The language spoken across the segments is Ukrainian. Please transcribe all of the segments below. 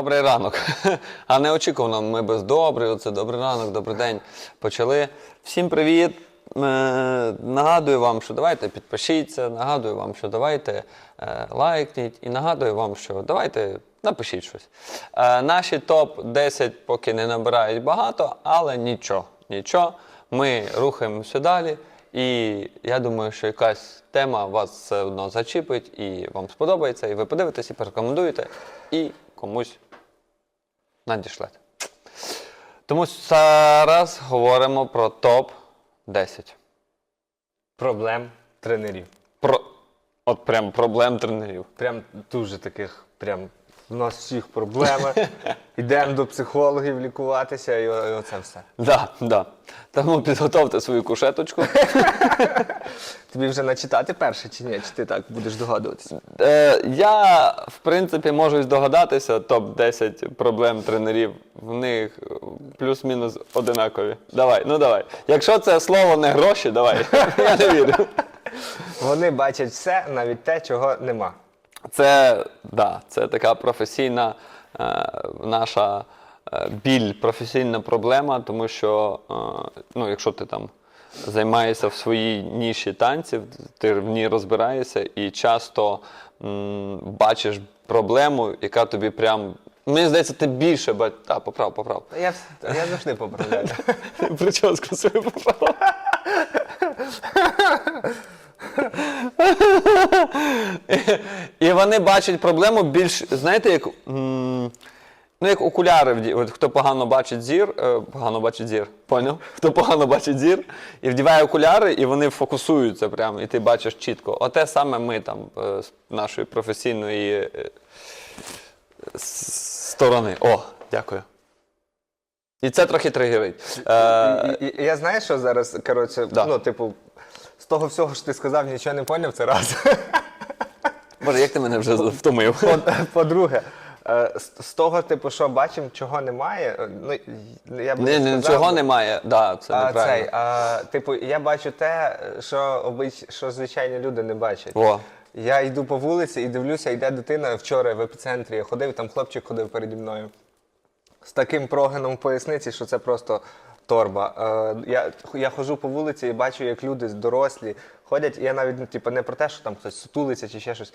Добрий ранок. А неочікувано, ми без добрий, оце добрий ранок, добрий день. Почали. Всім привіт. Е, Нагадую вам, що давайте підпишіться, нагадую вам, що давайте е, лайкніть, і нагадую вам, що давайте напишіть щось. Е, Наші топ-10 поки не набирають багато, але нічого, нічого. Ми рухаємося далі. І я думаю, що якась тема вас все одно зачіпить і вам сподобається, і ви подивитесь, і порекомендуєте, і комусь надішлете. Тому зараз говоримо про топ-10. Проблем тренерів. Про, от прям проблем тренерів. Прям дуже таких, прям у нас всіх проблеми. Йдемо до психологів лікуватися і, о- і оце все. Да, да. Тому підготовте свою кушеточку. Тобі вже начитати перше чи ні? Чи ти так будеш догадуватися? Е, я, в принципі, можу здогадатися, топ-10 проблем тренерів. В них е, плюс-мінус одинакові. Давай, ну давай. Якщо це слово не гроші, давай. Я не вірю. Вони бачать все, навіть те, чого нема. Це, да, це така професійна е, наша е, біль, професійна проблема, тому що е, ну, якщо ти там займаєшся в своїй ніші танців, ти в ній розбираєшся і часто м, бачиш проблему, яка тобі прям. Мені здається, ти більше ба... А, поправ, поправ. Я, вс- я завжди поправляю. Прическу свою поправ. І вони бачать проблему більш, знаєте, як. м, Ну, як окуляри, от хто погано бачить зір, е, погано бачить зір, поняв? Хто погано бачить зір і вдіває окуляри, і вони фокусуються прямо, і ти бачиш чітко. Оте саме ми там е, з нашої професійної е, с- сторони. О, дякую. І це трохи тригерить. Е, І, і, і я знаю, що зараз, коротше, Да. ну, типу, з того всього, що ти сказав, нічого не поняв, це раз. Боже, як ти мене вже втомив? По- По-друге, е, з, з того, типу, що бачимо, чого немає, е, ну, я б не ні, сказав нічого немає. Да, це А, неправильно. цей, а, типу, я бачу те, що, обич... що звичайні люди не бачать. О. Я йду по вулиці і дивлюся, йде дитина вчора в епіцентрі. Я ходив, там хлопчик ходив переді мною. З таким прогином в поясниці, що це просто торба. Е, я, я ходжу по вулиці і бачу, як люди дорослі ходять. Я навіть ну, типу, не про те, що там хтось сутулиться чи ще щось.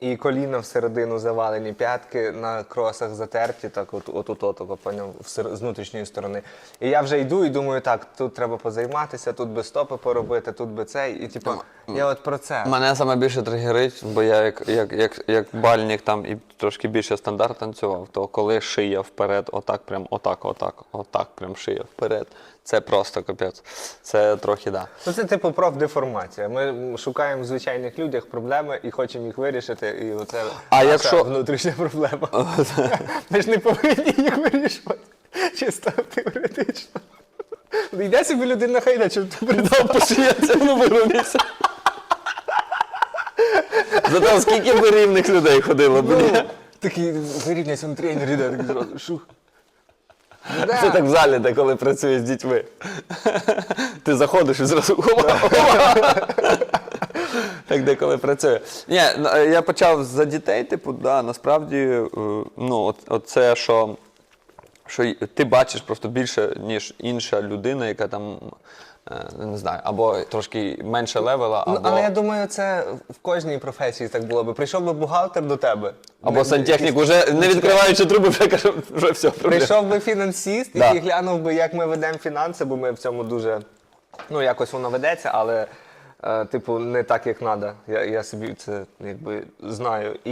І коліна всередину завалені, п'ятки на кросах затерті, так от от, от, от, от, поняв, всер- з внутрішньої сторони. І я вже йду і думаю, так, тут треба позайматися, тут би стопи поробити, тут би цей. І типу, я от про це. Мене саме більше тригерить, бо я як, як, як, як бальник там і трошки більше стандарт танцював, то коли шия вперед, отак, прям отак, отак, отак, прям шия вперед. Це просто капець. Це трохи да. Ну, це типу профдеформація. Ми шукаємо в звичайних людях проблеми і хочемо їх вирішити. І оце А наша якщо- внутрішня проблема. Ми ж не повинні їх вирішувати. Чисто теоретично. Ну, Йде собі людина хайда, чим ти придав. Посміється, воно вирівнявся. Зато скільки би рівних людей ходило, б, ні? Такий вирівняйся на тренер, іде такий зразу шух. Да. Це так де коли працюєш з дітьми. Ти заходиш і зразу «Ова, ова». Так деколи працює. Ні, е, я почав за дітей, типу, да, насправді, е, ну, от, це, що, що ти бачиш просто більше, ніж інша людина, яка там, не знаю, або трошки менше левела, Ну, але я думаю, це в кожній професії так було би. Прийшов би бухгалтер до тебе. або Не- сантехнік, уже не відкриваючи труби, вже каже, вже все. Проблем. Прийшов би фінансіст, Да. який глянув би, як ми ведемо фінанси, бо ми в цьому дуже. Ну, якось воно ведеться, але, е, типу, не так, як треба. Я, я собі це якби знаю. І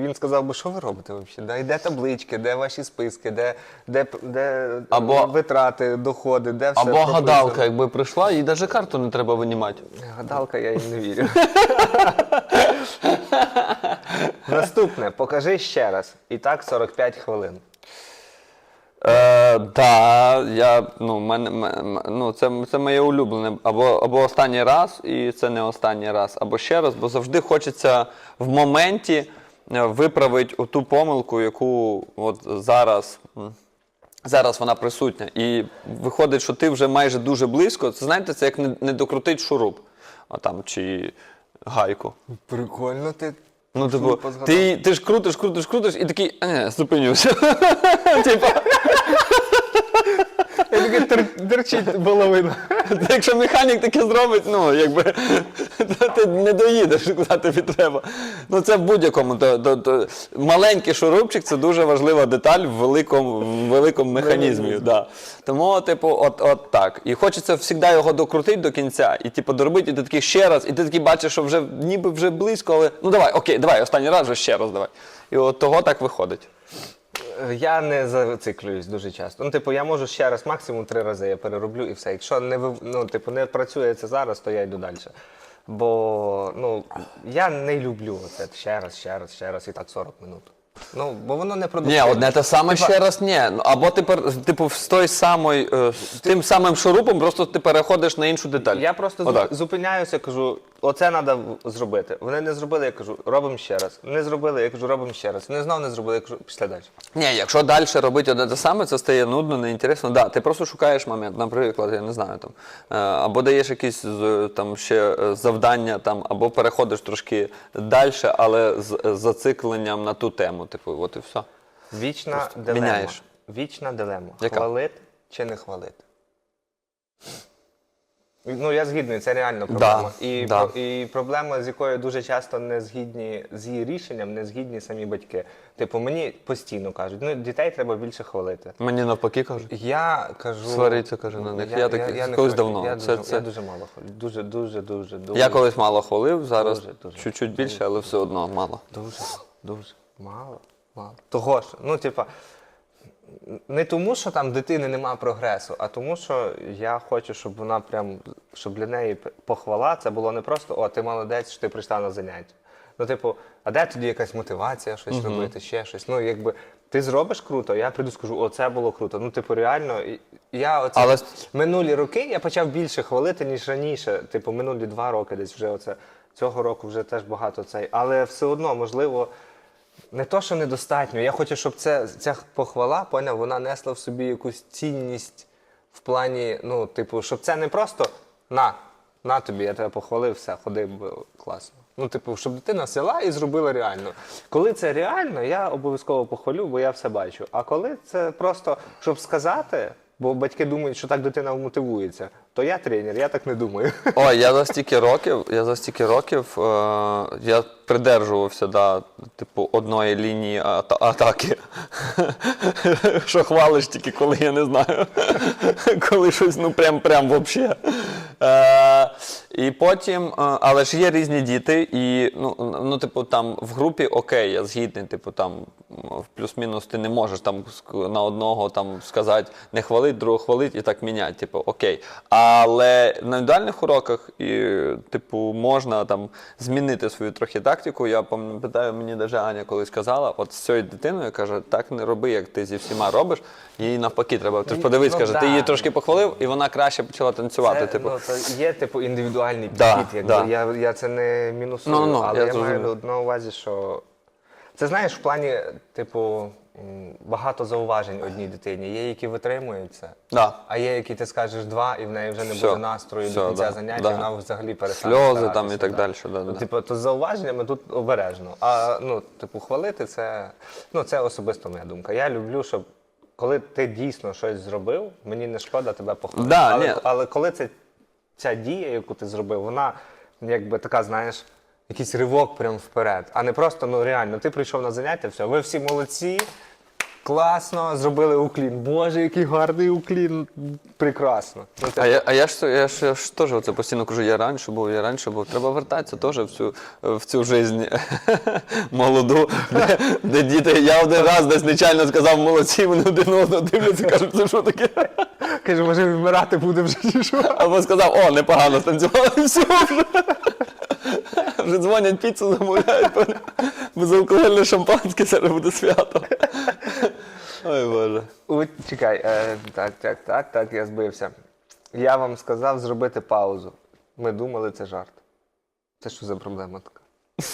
він сказав би, що ви робите взагалі? Де, де таблички, де ваші списки, де, де, де Або- витрати, доходи, де все. Або прописано. гадалка, якби прийшла, їй навіть карту не треба винімати. Гадалка, я їм не вірю. Наступне, покажи ще раз. І так 45 хвилин. Е, да, ну, ну, це, це моє улюблене. Або, або останній раз, і це не останній раз, або ще раз, бо завжди хочеться в моменті е, виправити ту помилку, яку от зараз, зараз вона присутня. І виходить, що ти вже майже дуже близько. Це знаєте, це як не, не докрутить шуруп а там, чи гайку. Прикольно ти Ну, типу, згадав. ти, ти ж крутиш, крутиш, крутиш, і такий, а, ні, зупинюся. Типа, Такий тер- дерчить половина. якщо механік таке зробить, ну, якби, то ти не доїдеш, куди тобі треба. Ну, це в будь-якому. То, то, то, маленький шурупчик це дуже важлива деталь в великому, в великому механізмі. Да. Тому, типу, от, от так. І хочеться завжди його докрутити до кінця, і типу, доробити, і ти такий ще раз, і ти такий бачиш, що вже ніби вже близько, але ну давай, окей, давай, останній раз вже ще раз давай. І от того так виходить. Я не зациклююсь дуже часто. Ну, типу, я можу ще раз, максимум три рази я перероблю і все. Якщо не ну, типу, не працює це зараз, то я йду далі. Бо ну, я не люблю це ще раз, ще раз, ще раз і так 40 минут. Ну, бо воно не Ні, одне те саме ще раз ні. Ну, Або ти пер- типу з той самої, е, з тим самим шурупом, просто ти переходиш на іншу деталь. Я просто зу- Отак. зупиняюся, кажу, оце треба зробити. Вони не зробили, я кажу, робимо ще раз. Не зробили, я кажу, робимо ще раз. Вони знов не зробили, я кажу, пішли далі. Ні, якщо далі робити одне те саме, це стає нудно, неінтересно. Да, ти просто шукаєш момент, наприклад, я не знаю, там, е, або даєш якісь з- там ще е, завдання, там, або переходиш трошки далі, але з з зацикленням на ту тему. Типу, от і все. Вічна Просто дилема. міняєш. Вічна дилема. Яка? Хвалити чи не хвалити? Ну, я згідний, це реально проблема. і, да. про- і проблема, з якою дуже часто не згідні з її рішенням, не згідні самі батьки. Типу, мені постійно кажуть, ну дітей треба більше хвалити. Мені навпаки кажуть. Я кажу. Свариться, каже, на них. Я такий, не колись давно. Я, Це- дуже, це- я дуже мало хвалю. Дуже, дуже, дуже, дуже. Я колись мало хвалив, зараз чуть-чуть більше, але все одно мало. Дуже, дуже мало. мало. Того ж, ну, типа, не тому, що там дитини нема прогресу, а тому, що я хочу, щоб вона прям, щоб для неї похвала це було не просто о, ти молодець, що ти прийшла на заняття. Ну, типу, а де тоді якась мотивація щось робити, ще щось. Ну, якби ти зробиш круто, я прийду скажу, о, це було круто. Ну, типу, реально, я оце Але- минулі роки я почав більше хвалити, ніж раніше. Типу, минулі два роки десь вже оце. Цього року вже теж багато цей. Але все одно, можливо, не то, що недостатньо. Я хочу, щоб це, ця похвала, поняв, вона несла в собі якусь цінність в плані, ну, типу, щоб це не просто на, на тобі, я тебе похвалив, все, ходи, класно. Ну, типу, щоб дитина взяла і зробила реально. Коли це реально, я обов'язково похвалю, бо я все бачу. А коли це просто, щоб сказати, бо батьки думають, що так дитина мотивується, то я тренер, я так не думаю. Ой, я за стільки років, я за стільки років е, я придержувався да, типу, одної лінії ата- атаки. Що хвалиш тільки, коли я не знаю. коли щось, ну прям прям вообще. Е, і потім, е, але ж є різні діти, і ну, ну, типу, там в групі окей, я згідний, типу, там м, плюс-мінус ти не можеш там на одного там сказати не хвалить, другого хвалить і так міняти. Типу, окей. Але на індивідуальних уроках і, типу, можна там змінити свою трохи тактику. Я пам'ятаю, мені навіть Аня колись казала, от з цією дитиною каже, так не роби, як ти зі всіма робиш. Їй навпаки треба. Ти ж подивись, Ну, каже, ти її трошки похвалив, і вона краще почала танцювати. Це, типу. ну, то є типу індивідуальний Да, підхід. якби. да. Я, я це не мінусую, Ну, ну, але я я, зрозумів. маю на увазі, що це знаєш в плані, типу, багато зауважень одній дитині. Є, які витримуються, Да. а є, які ти скажеш два, і в неї вже не Все, буде настрою все, до кінця да, заняття, да. вона взагалі перестане. Сльози старатися, там і так далі, да, Ну, да. Типу, то з зауваженнями тут обережно. А ну, типу, хвалити це, ну, це особисто моя думка. Я люблю, щоб коли ти дійсно щось зробив, мені не шкода тебе похвалити. Да, але, ні. але коли це ця дія, яку ти зробив, вона якби така, знаєш, якийсь ривок прямо вперед. А не просто, ну реально, ти прийшов на заняття, все, ви всі молодці, класно, зробили уклін. Боже, який гарний уклін. Прекрасно. Ну, А я, а я ж я ж, я ж теж оце постійно кажу, я раніше був, я раніше був. Треба вертатися теж в цю в цю жизнь молоду, де, де діти. Я один раз десь нечайно сказав молодці, вони один одного дивляться, кажуть, це що таке? каже, може вмирати буде вже чи що? Або сказав, о, непогано станцювали, все вже. Вже дзвонять піцу, замовляють, безалкогольне шампанське, зараз буде свято. Ой Боже. О, чекай, е, так, так, так, так, я збився. Я вам сказав зробити паузу. Ми думали, це жарт. Це що за проблема така?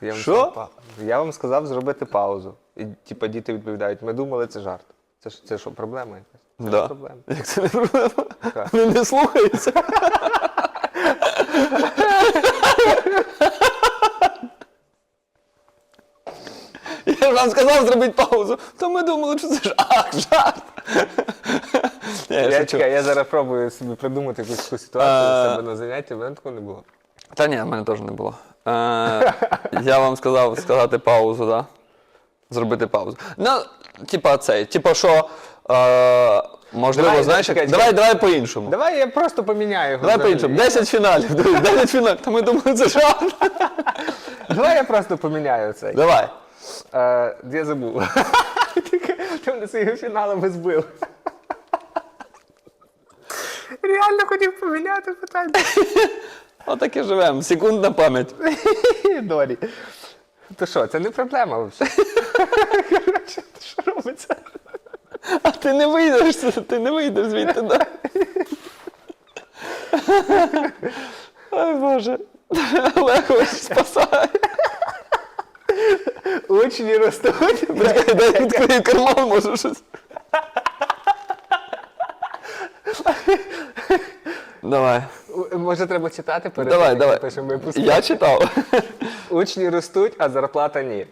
Я вам Що? сказав, па- Я вам сказав зробити паузу. І типа діти відповідають, ми думали, це жарт. Це ж це що, проблема якась? Це не Да. проблема. Як це не проблема? Вони не слухаються. нам сказав зробити паузу, то ми думали, що це жах, жарт. Я Я, шучу. чекай, я зараз пробую собі придумати якусь таку ситуацію у себе на занятті, в мене такого не було. Та ні, в мене теж не було. Е, я вам сказав сказати паузу, так? Да? Зробити паузу. Ну, типа цей, типа що. Е, можливо, Давай, знаєш, чекай, як- чекай. давай, давай по-іншому. Давай я просто поміняю його. Давай взагалі. по-іншому. 10 фіналів. дивись, 10 фіналів. Та ми думали, це жарт. Давай я просто поміняю цей. Давай. Е, я забув. Ти- мене своїм фіналом збив. Реально хотів поміняти питання. Отак і живемо. Секундна пам'ять. Дорі. То що, це не проблема взагалі. Коротше, що робиться? А ти не вийдеш, ти не вийдеш звідти. Да? Ой Боже. Олегович спасає. Учні ростуть. Дай, дай відкрию карман, може щось. Давай. Може, треба читати перед Давай, тим, як давай. напишемо випуск? Я читав. Учні ростуть, а зарплата ні.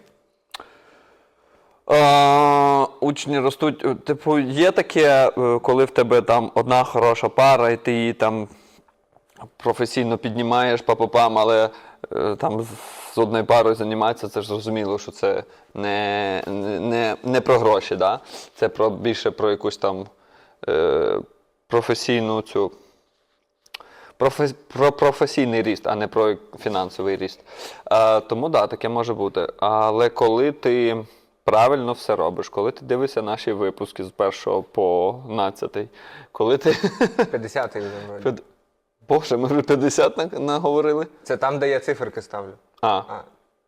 Е, учні ростуть. е, Типу, є таке, е, коли в тебе там одна хороша пара, і ти її там професійно піднімаєш па-па-пам, але е, там з- з одною парою займатися, це ж зрозуміло, що це не, не, не, про гроші, да? це про, більше про якусь там е, професійну цю. Профе- Про професійний ріст, а не про фінансовий ріст. Е, тому так, да, таке може бути. Але коли ти правильно все робиш, коли ти дивишся наші випуски з першого по 12, коли ти. 50-й вже вроді. П'ят- Боже, ми вже 50 на- наговорили. Це там, де я циферки ставлю. А, А,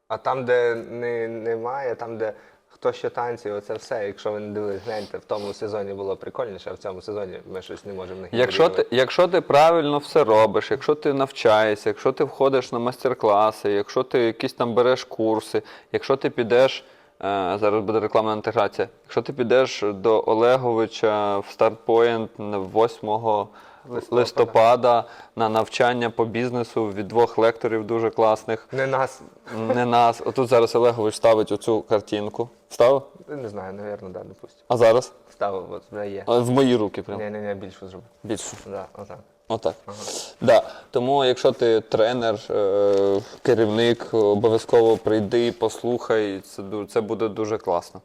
а там, де не, немає, там, де хто що танці, оце все. Якщо ви не дивились, гляньте, в тому сезоні було прикольніше, а в цьому сезоні ми щось не можемо не якщо ти, якщо ти правильно все робиш, якщо ти навчаєшся, якщо ти входиш на майстер-класи, якщо ти якісь там береш курси, якщо ти підеш. е, Зараз буде рекламна інтеграція. Якщо ти підеш до Олеговича в на 8 Листопада. листопада на навчання по бізнесу від двох лекторів дуже класних. Не нас, Не нас. Отут зараз Олегович ставить оцю картинку. Ставив? не знаю, навірно, да, допустим. А зараз? Ставив, от вже є. А, В мої руки прямо. Ні, ні, ні, більше зробив. Більше. Да, отак. Отак. Да. Тому, якщо ти тренер, е, керівник, обов'язково прийди, послухай, це, це буде дуже класно.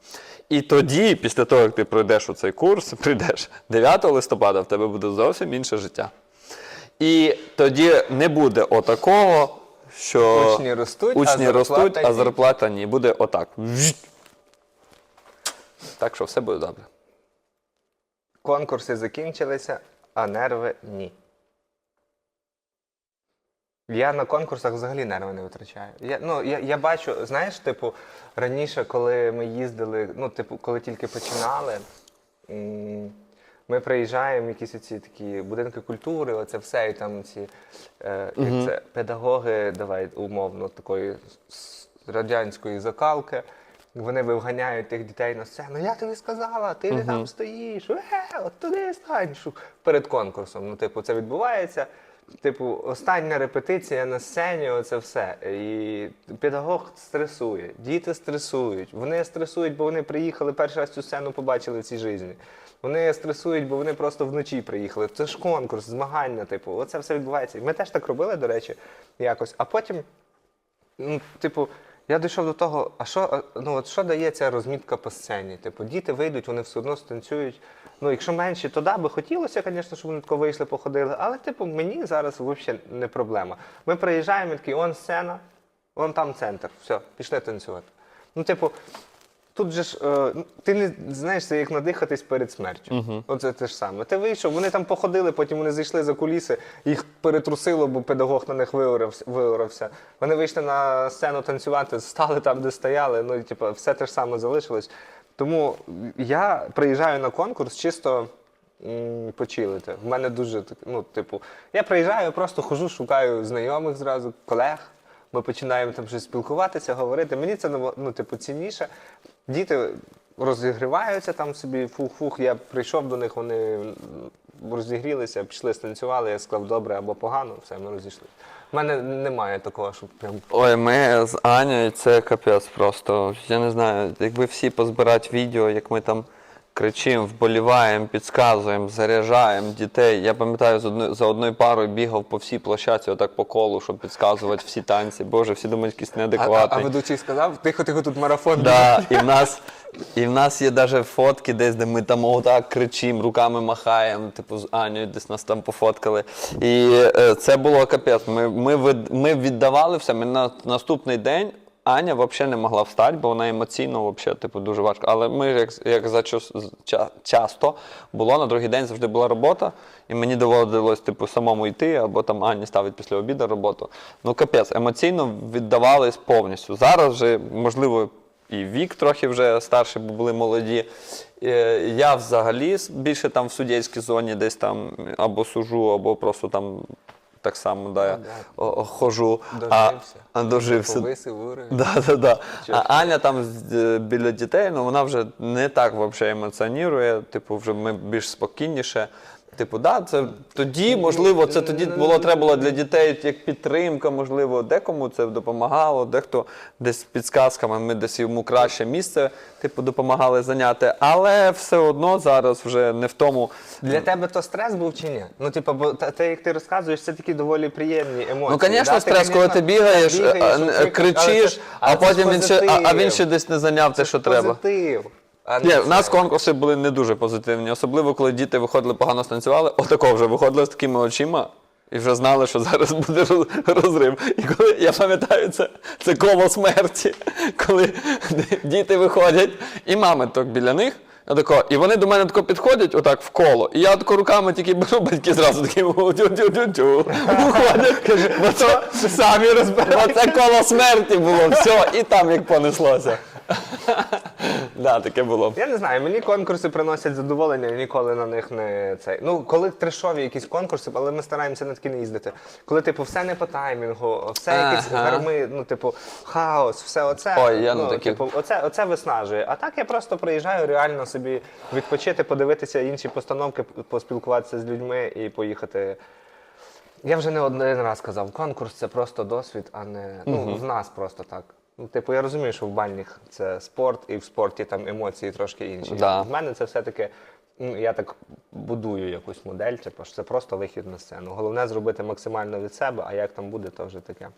І тоді, після того, як ти пройдеш оцей курс, прийдеш 9 листопада, в тебе буде зовсім інше життя. І тоді не буде отакого, що Учні ростуть, а зарплата ростуть, а зарплата ні. Буде отак. Так що все буде добре. Конкурси закінчилися, а нерви ні. Я на конкурсах взагалі нерви не витрачаю. Я, ну, я, я бачу, знаєш, типу, раніше, коли ми їздили, ну, типу, коли тільки починали, м, ми приїжджаємо в якісь ці такі будинки культури, оце все, і там ці е, як це, педагоги, давай умовно, такої с- радянської закалки. Вони виганяють тих дітей на сцену. Я тобі сказала, ти не там стоїш, е, от туди стань. шу». Перед конкурсом. Ну, типу, це відбувається. Типу, остання репетиція на сцені, оце все. І педагог стресує, діти стресують. Вони стресують, бо вони приїхали перший раз цю сцену побачили в цій житті. Вони стресують, бо вони просто вночі приїхали. Це ж конкурс, змагання, типу, оце все відбувається. Ми теж так робили, до речі, якось. А потім ну, типу, я дійшов до того, а що, ну, от що дає розмітка по сцені? Типу, діти вийдуть, вони все одно станцюють. Ну, якщо менші, то да, би хотілося, звісно, щоб вони тако вийшли, походили. Але, типу, мені зараз взагалі не проблема. Ми приїжджаємо, і такий, он сцена, вон там центр. Все, пішли танцювати. Ну, типу, Тут же ж е, ти не знаєш, це як надихатись перед смертю. Оце те ж саме. Ти вийшов, вони там походили, потім вони зайшли за куліси, їх перетрусило, бо педагог на них виорався. Вони вийшли на сцену танцювати, стали там, де стояли. Ну, і, типу, все те ж саме залишилось. Тому я приїжджаю на конкурс чисто м, почилити. В мене дуже так, ну, типу, я приїжджаю, просто хожу, шукаю знайомих зразу, колег. Ми починаємо там щось спілкуватися, говорити. Мені це ну, типу, цінніше. Діти розігріваються там собі, фух-фух. Я прийшов до них, вони розігрілися, пішли станцювали, я сказав добре або погано, все, ми розійшли. Мене немає такого, щоб прям Ой, ми з Анею, це капець просто. Я не знаю, якби всі позбирати відео, як ми там кричимо, вболіваємо, підказуємо, заряджаємо дітей. Я пам'ятаю, з одною, за одною парою бігав по всій площадці, отак по колу, щоб підказувати всі танці. Боже, всі думають, якийсь А, а, а ведучий сказав, тихо, тихо, тут марафон. Да, і в нас, і в нас є навіть фотки десь, де ми там отак кричимо, руками махаємо, типу з Анею десь нас там пофоткали. І е, це було капець. Ми, ми, ми віддавали все. Ми на наступний день. Аня взагалі не могла встати, бо вона емоційно взагалі, типу, дуже важко. Але ми, як, як за ча- часто було, на другий день завжди була робота, і мені доводилось типу, самому йти, або там Ані ставить після обіду роботу. Ну капець, емоційно віддавались повністю. Зараз вже, можливо, і вік трохи вже старший, бо були молоді. Е, Я взагалі більше там в суддівській зоні десь там або сужу, або просто там так само да, я хожу. Дожився. а, дожився. Повисив уровень. Да, да, да. А Аня там е, біля дітей, ну вона вже не так вообще емоціонує, типу, вже ми більш спокійніше. Типу, да, це тоді, можливо, це тоді було треба було для дітей як підтримка, можливо, декому це допомагало, дехто десь підсказками, ми десь йому краще місце, типу, допомагали зайняти. Але все одно зараз вже не в тому. Для тебе то стрес був чи ні? Ну, типу, бо та- те, як ти розказуєш, це такі доволі приємні емоції. Ну, звісно, да? стрес, коли ти бігаєш, бігаєш, кричиш, але це- а потім він ще, а, а він ще десь не зайняв те, що треба. Позитив. А Ні, в нас конкурси були не дуже позитивні, особливо коли діти виходили погано станцювали, отако вже виходили з такими очима. І вже знали, що зараз буде роз- розрив. І коли я пам'ятаю, це, це коло смерті, коли діти виходять, і мами так біля них. Я тако, і вони до мене тако підходять, отак в коло. І я тако руками тільки беру, батьки зразу такі тю-тю-тю-тю. Виходять, каже, бо це самі розбирають. Це коло смерті було, все, і там як понеслося. Да, таке було. Я не знаю, мені конкурси приносять задоволення, я ніколи на них не цей. Ну, коли трешові якісь конкурси, але ми стараємося на такі не їздити. Коли, типу, все не по таймінгу, все якісь Ага. гарми, ну, типу, хаос, все оце. Ой, я на ну, такі- типу, оце, оце виснажує. А так я просто приїжджаю реально собі відпочити, подивитися інші постановки, поспілкуватися з людьми і поїхати. Я вже не один раз казав, конкурс це просто досвід, а не ну, в нас просто так. Ну, типу, я розумію, що в бальних це спорт, і в спорті там емоції трошки інші. Да. В мене це все-таки, ну, я так будую якусь модель, типу, що це просто вихід на сцену. Головне зробити максимально від себе, а як там буде, то вже таке.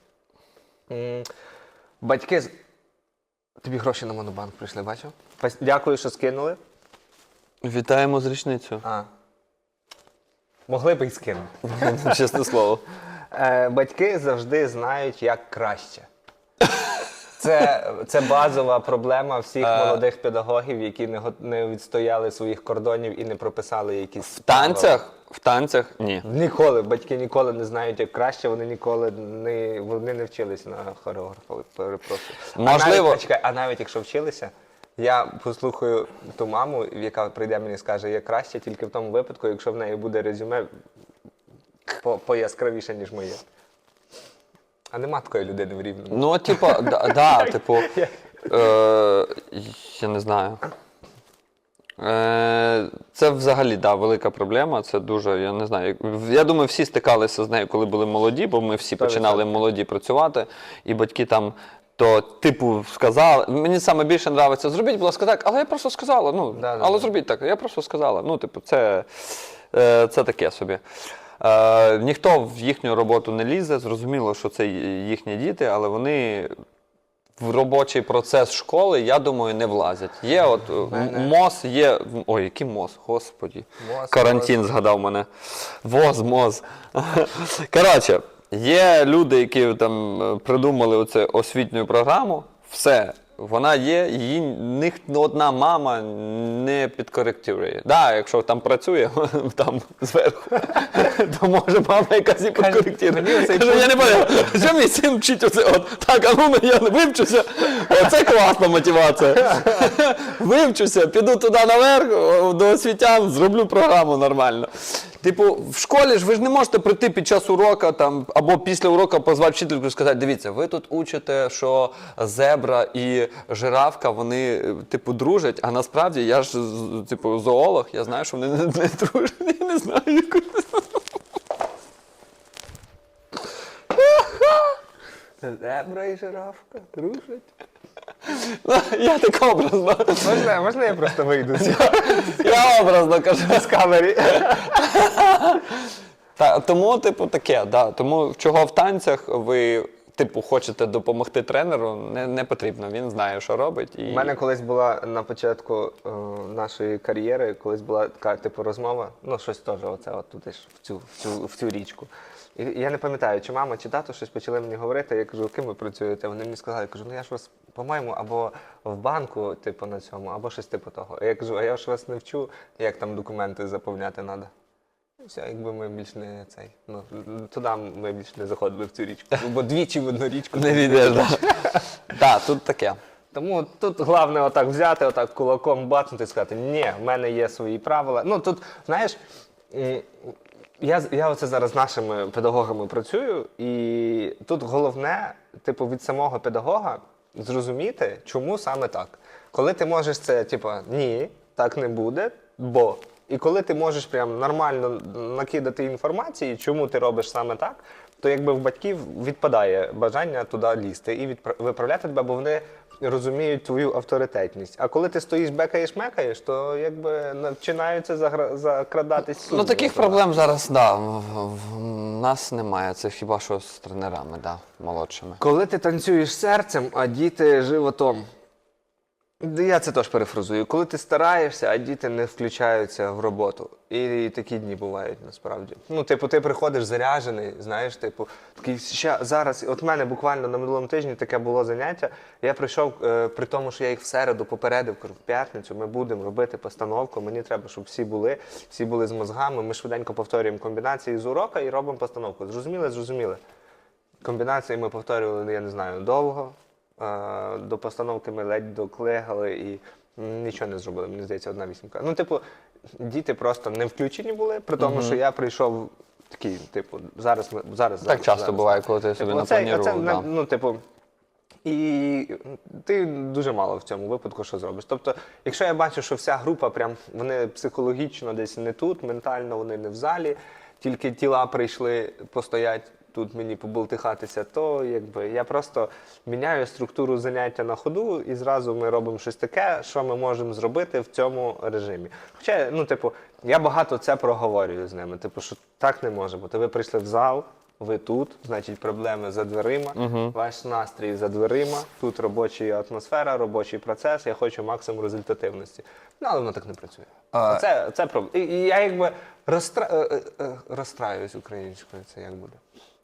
М, Батьки з- тобі гроші на монобанк прийшли, бачив? Пас- Дякую, що скинули. Вітаємо з річницю. А. Могли б і скинути. Чесне слово. Е, батьки завжди знають, як краще. Це, це базова проблема всіх Е. молодих педагогів, які не, не відстояли своїх кордонів і не прописали якісь В танцях? В танцях ні. Ніколи батьки ніколи не знають, як краще. Вони ніколи не вони не вчилися на хореографа. Перепрошую. Можливо. А навіть, почекай, а навіть якщо вчилися, я послухаю ту маму, яка прийде мені і скаже, є краще тільки в тому випадку, якщо в неї буде резюме по, пояскравіше, ніж моє. А нема такої людини в рівному. Ну, типа, да, да, типу, е, я не знаю. Е, це взагалі да, велика проблема. Це дуже, я не знаю. як- Я думаю, всі стикалися з нею, коли були молоді, бо ми всі починали молоді працювати, і батьки там. То, типу, сказали. Мені саме більше подобається, зробіть, будь ласка, так, але я просто сказала. Ну, Да, да, але да. зробіть так, я просто сказала. Ну, типу, це, е, це таке собі. Е, ніхто в їхню роботу не лізе, зрозуміло, що це їхні діти, але вони в робочий процес школи, я думаю, не влазять. Є от е, МОЗ, є. Ой, який МОЗ, господі. МОЗ, Карантин згадав мене. ВОЗ, МОЗ. Коротше, є люди, які там е, придумали оце освітню програму. Все. Вона є, її них одна мама не підкоректує. Да, якщо там працює, там зверху, то може мама якась і підкоректує. я не пам'ятаю, що мій син вчить оце от. Так, а ну я вивчуся. Оце класна мотивація. Вивчуся, піду туди наверх, до освітян, зроблю програму нормально. Типу, в школі ж ви ж не можете прийти під час урока там, або після уроку позвати вчительку і сказати, дивіться, ви тут учите, що зебра і жирафка, вони, е, типу, дружать, а насправді я ж, типу, зоолог, я знаю, що вони не, не дружать, я не знаю, яку. Зебра і жирафка дружать. Ну, Я так образно. Можна, можна я просто вийду з цього Я образно кажу. з камери? Та, тому, типу, таке, да. Тому чого в танцях ви, типу, хочете допомогти тренеру, не, не потрібно. Він знає, що робить. І... У мене колись була на початку е, нашої кар'єри, колись була така типу розмова, ну щось теж, оце от туди ж в цю, в цю, в цю річку. І я не пам'ятаю, чи мама, чи тато щось почали мені говорити. Я кажу, ким ви працюєте? Вони мені сказали, я кажу, ну я ж вас, по-моєму, або в банку, типу, на цьому, або щось типу того. Я кажу, а я ж вас не вчу, як там документи заповняти треба. Все, якби ми більш не цей. Ну, туди ми більш не заходили в цю річку. Бо двічі в одну річку Не відеш. Так, тут таке. тому тут головне отак взяти, отак кулаком бацнути і сказати, ні, в мене є свої правила. Ну тут, знаєш, я, я оце зараз з нашими педагогами працюю, і тут головне, типу, від самого педагога зрозуміти, чому саме так. Коли ти можеш це, типу, ні, так не буде, бо. І коли ти можеш прям нормально накидати інформації, чому ти робиш саме так, то якби в батьків відпадає бажання туди лізти і відпра- виправляти тебе, бо вони розуміють твою авторитетність. А коли ти стоїш, бекаєш, мекаєш, то якби починаються загра- закрадатись. Ну таких проблем зараз, да, в, в- в нас немає. Це хіба що з тренерами, да, молодшими. Коли ти танцюєш серцем, а діти животом. Я це теж перефразую. Коли ти стараєшся, а діти не включаються в роботу. І такі дні бувають насправді. Ну, типу, ти приходиш заряджений, знаєш, типу, такий ще зараз. От в мене буквально на минулому тижні таке було заняття. Я прийшов е, при тому, що я їх в середу попередив, кажу, в п'ятницю ми будемо робити постановку. Мені треба, щоб всі були, всі були з мозгами. Ми швиденько повторюємо комбінації з урока і робимо постановку. Зрозуміли, зрозуміли. Комбінації ми повторювали, я не знаю, довго. До постановки ми ледь доклигали і нічого не зробили. Мені здається, одна вісімка. Ну, типу, діти просто не включені були, при тому, що я прийшов такий, типу, зараз ми зараз. Так зараз, часто зараз. буває, коли ти собі Типу, оце- оце. Да. Ну, типу, і ти дуже мало в цьому випадку що зробиш. Тобто, якщо я бачу, що вся група прям вони психологічно десь не тут, ментально вони не в залі, тільки тіла прийшли постоять тут мені побултихатися, то якби я просто міняю структуру заняття на ходу, і зразу ми робимо щось таке, що ми можемо зробити в цьому режимі. Хоча, ну, типу, я багато це проговорюю з ними. Типу, що так не може бути. Ви прийшли в зал. Ви тут, значить, проблеми за дверима, ваш настрій за дверима, тут робоча атмосфера, робочий процес. Я хочу максимум результативності. Ну, але воно так не працює. А- Це, це проблема. І, і я якби розстра... е, е, е, розстраюсь українською, це як буде.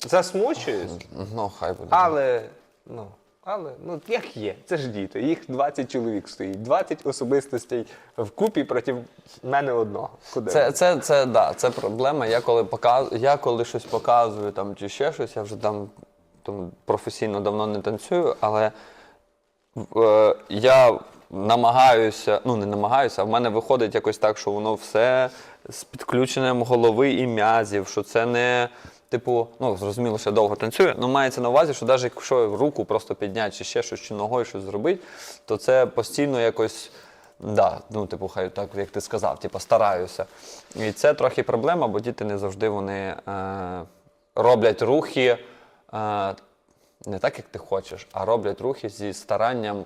Засмучуюсь, Ну, хай буде. але ну, але ну як є, це ж діти. Їх 20 чоловік стоїть, 20 особистостей вкупі проти мене одного. Куди? Це, це, це, да, це проблема. Я коли показ... я коли щось показую там, чи ще щось, я вже там, там професійно давно не танцюю, але е, я намагаюся, ну не намагаюся, а в мене виходить якось так, що воно все з підключенням голови і м'язів, що це не. Типу, ну зрозуміло, що я довго танцюю, але мається на увазі, що навіть якщо руку просто підняти, чи ще щось, чи ногою щось зробити, то це постійно якось Да, ну, типу, хай так, як ти сказав, типу, стараюся. І це трохи проблема, бо діти не завжди вони е, роблять рухи е, не так, як ти хочеш, а роблять рухи зі старанням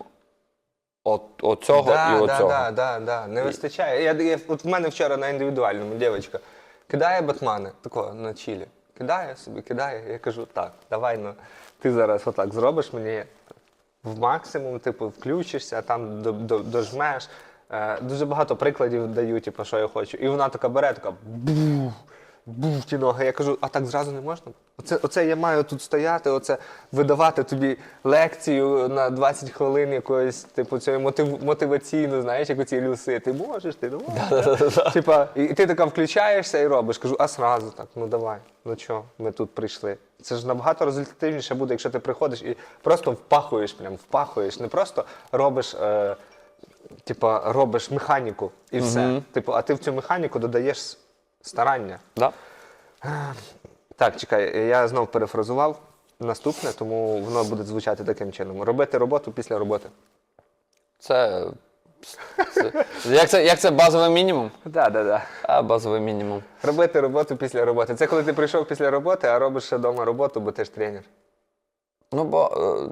от, оцього да, і да, оцього. да, да, да, не вистачає. Я, я, от в мене вчора на індивідуальному дівчинка кидає батмани, тако на чілі. Кидає собі, кидає. Я кажу, так, давай ну, ти зараз отак зробиш мені в максимум, типу, включишся, там до, до, дожмеш. Е, дуже багато прикладів даю, типу, що я хочу. І вона така бере, така бух, бух ті ноги. Я кажу, а так зразу не можна? Оце, оце я маю тут стояти, оце видавати тобі лекцію на 20 хвилин якоїсь, типу, цієї мотив, мотиваційну, знаєш, як оці люси. Ти можеш, ти не можеш. Типа, і ти така включаєшся і робиш. Кажу, а сразу так, ну давай, ну чого, ми тут прийшли. Це ж набагато результативніше буде, якщо ти приходиш і просто впахуєш, прям впахуєш, не просто робиш. Е, Типа робиш механіку і все. Типу, а ти в цю механіку додаєш старання. Да? Так, чекай, я знов перефразував наступне, тому воно буде звучати таким чином: робити роботу після роботи. Це, це, як це. Як це базовий мінімум? Так, так, так. А, базовий мінімум. Робити роботу після роботи. Це коли ти прийшов після роботи, а робиш ще вдома роботу, бо ти ж тренер. Ну, бо,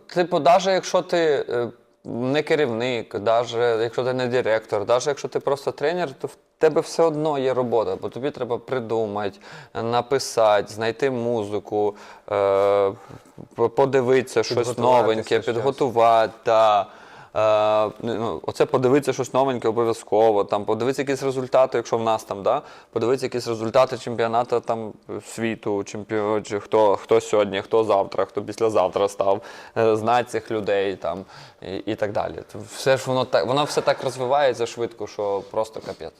е, типу, навіть якщо ти е, не керівник, навіть якщо ти не директор, навіть якщо ти просто тренер, то в тебе все одно є робота, бо тобі треба придумати, написати, знайти музику, е, подивитися щось новеньке, підготувати. Е, ну, оце подивитися щось новеньке обов'язково, там, подивитися якісь результати, якщо в нас там, да? подивитися якісь результати чемпіонату там, світу, чемпіон, чи хто, хто сьогодні, хто завтра, хто післязавтра став, е, знати цих людей там, і, і так далі. Все ж воно так, воно все так розвивається швидко, що просто капець.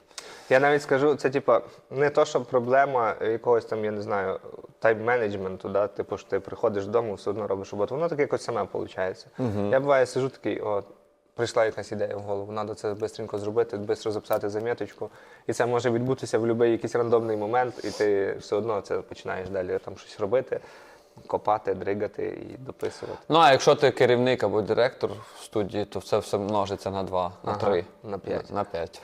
Я навіть скажу, це типа не то, що проблема якогось там, я не знаю, тайм-менеджменту, да? типу, що ти приходиш додому, все одно робиш роботу. Воно таке якось саме виходить. Я буває сижу такий, о, прийшла якась ідея в голову, треба це швидко зробити, швидко записати заміточку. І це може відбутися в будь-який якийсь рандомний момент, і ти все одно це починаєш далі там щось робити, копати, дригати і дописувати. Ну, а якщо ти керівник або директор в студії, то це все множиться на два, на Ага, три. на п'ять. На, на п'ять.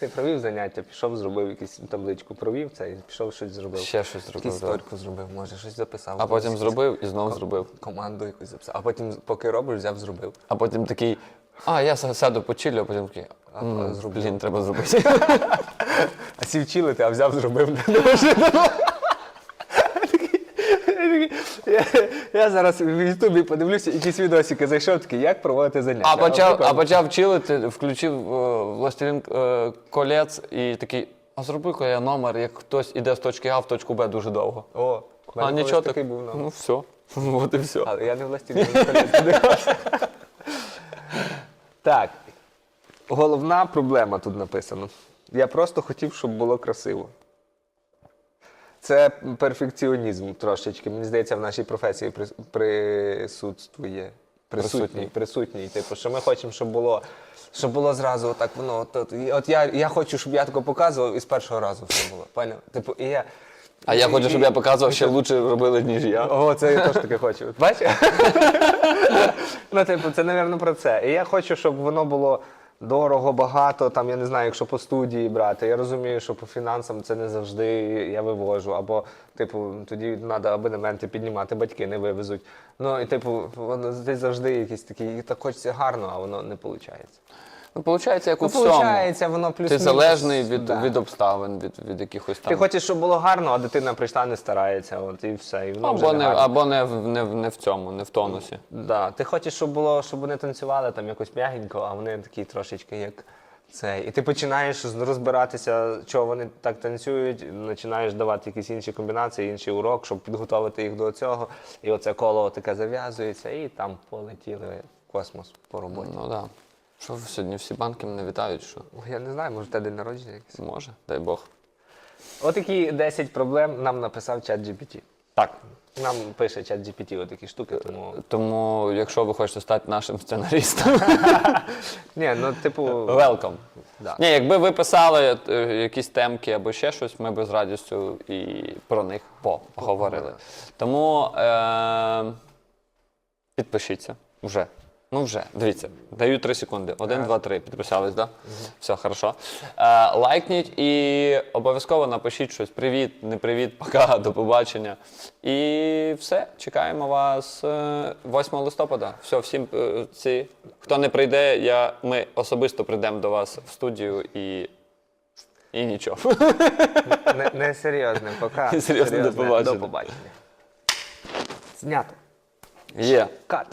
Ти провів заняття, пішов, зробив якусь табличку, провів це і пішов щось зробив. Ще щось зробив. Якусь історію зробив, може, щось записав. А потім зробив і знову зробив. Команду якусь записав. А потім, поки робиш, взяв, зробив. А потім такий, а я сяду почилю, а потім такий, А, блін, треба зробити. А сів чилити, а взяв, зробив. Я, я зараз в Ютубі подивлюся, якісь відосики зайшов такий, як проводити заняття. А почав, а почав чилити, включив е, властелін е, колець і такий, а зроби-ка я номер, як хтось іде з точки А в точку Б дуже довго. О, в мене А колись нічого такий так. був номер. Ну все. От і все. Але я не властелин колець дивився. Так. Головна проблема тут написано. Я просто хотів, щоб було красиво. Це перфекціонізм трошечки. Мені здається, в нашій професії прис- присутствує. Присутній, Присутній. Типу, що ми хочемо, щоб було, щоб було зразу отак воно. От, от, от я, я хочу, щоб я тако показував і з першого разу все було. Поняв? Типу, і я, А я хочу, щоб я показував, що лучше робили, ніж я. о, це я теж таке хочу. Бачиш? ну, типу, це, напевно, про це. І я хочу, щоб воно було дорого, багато, там, я не знаю, якщо по студії брати. Я розумію, що по фінансам це не завжди я вивожу. Або, типу, тоді треба абонементи піднімати, батьки не вивезуть. Ну, і типу, воно завжди якісь такі, так хочеться гарно, а воно не виходить. Ну, виходить, як у Ну, всьому. воно плюс Ти залежний від, да. від обставин, від, від якихось там. Ти хочеш, щоб було гарно, а дитина прийшла, не старається, от і все. І воно вже або не не, гарно. або не, в- не, в- не в цьому, не в тонусі. Да. Ти хочеш, щоб було, щоб вони танцювали там якось м'ягенько, а вони такі трошечки як цей. І ти починаєш з- розбиратися, чого вони так танцюють, починаєш давати якісь інші комбінації, інший урок, щоб підготувати їх до цього. І оце коло таке зав'язується, і там полетіли в космос по роботі. Ну. Да. Що ви сьогодні всі банки мене вітають, що? Я не знаю, може, те день народження якийсь. Може, дай Бог. Отакі 10 проблем нам написав чат GPT. Так. Нам пише чат GPT отакі штуки, тому. Тому, якщо ви хочете стати нашим сценаристом, Ні, ну типу. welcome. Да. Ні, якби ви писали е, якісь темки або ще щось, ми б з радістю і про них поговорили. Тому е- підпишіться вже. Ну вже, дивіться, даю 3 секунди. Один, два, три. Підписались, так? Да? Все, хорошо. Е, лайкніть і обов'язково напишіть щось. Привіт, не привіт, пока, до побачення. І все, чекаємо вас е, 8 листопада. Все, всім е, ці, хто не прийде, я, ми особисто прийдемо до вас в студію і. І нічого. Не, не серйозне, пока. Серйозне, до побачення. До побачення. Знято. Є. Кат.